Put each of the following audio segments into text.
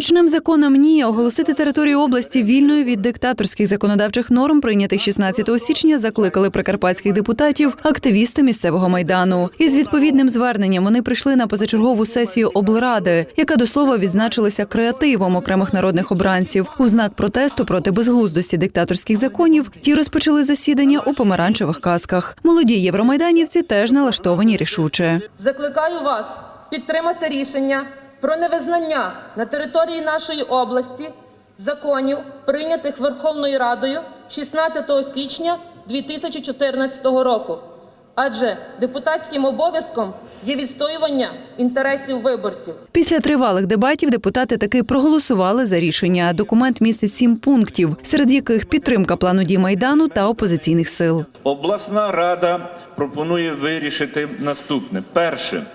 Ручним законом ні оголосити територію області вільною від диктаторських законодавчих норм, прийнятих 16 січня, закликали прикарпатських депутатів активісти місцевого майдану. Із відповідним зверненням вони прийшли на позачергову сесію облради, яка до слова відзначилася креативом окремих народних обранців. У знак протесту проти безглуздості диктаторських законів ті розпочали засідання у помаранчевих касках. Молоді євромайданівці теж налаштовані рішуче. Закликаю вас підтримати рішення про невизнання на території нашої області законів, прийнятих Верховною Радою 16 січня 2014 року. Адже депутатським обов'язком є відстоювання інтересів виборців. Після тривалих дебатів депутати таки проголосували за рішення. Документ містить сім пунктів, серед яких підтримка плану дій майдану та опозиційних сил. Обласна рада пропонує вирішити наступне: перше.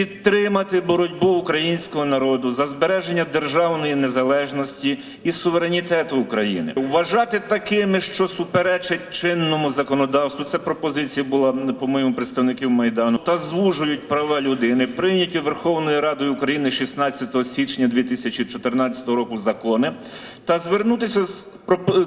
Підтримати боротьбу українського народу за збереження державної незалежності і суверенітету України, вважати такими, що суперечать чинному законодавству. Це пропозиція була по-моєму представників майдану та звужують права людини, прийняті Верховною Радою України 16 січня 2014 року закони, та звернутися з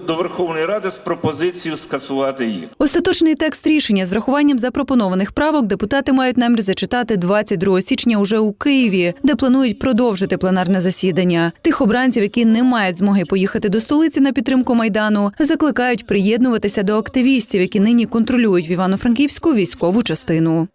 до Верховної Ради з пропозицією скасувати їх. Остаточний текст рішення з врахуванням запропонованих правок депутати мають намір зачитати 22 січня уже у Києві, де планують продовжити пленарне засідання. Тих обранців, які не мають змоги поїхати до столиці на підтримку майдану, закликають приєднуватися до активістів, які нині контролюють в Івано-Франківську військову частину.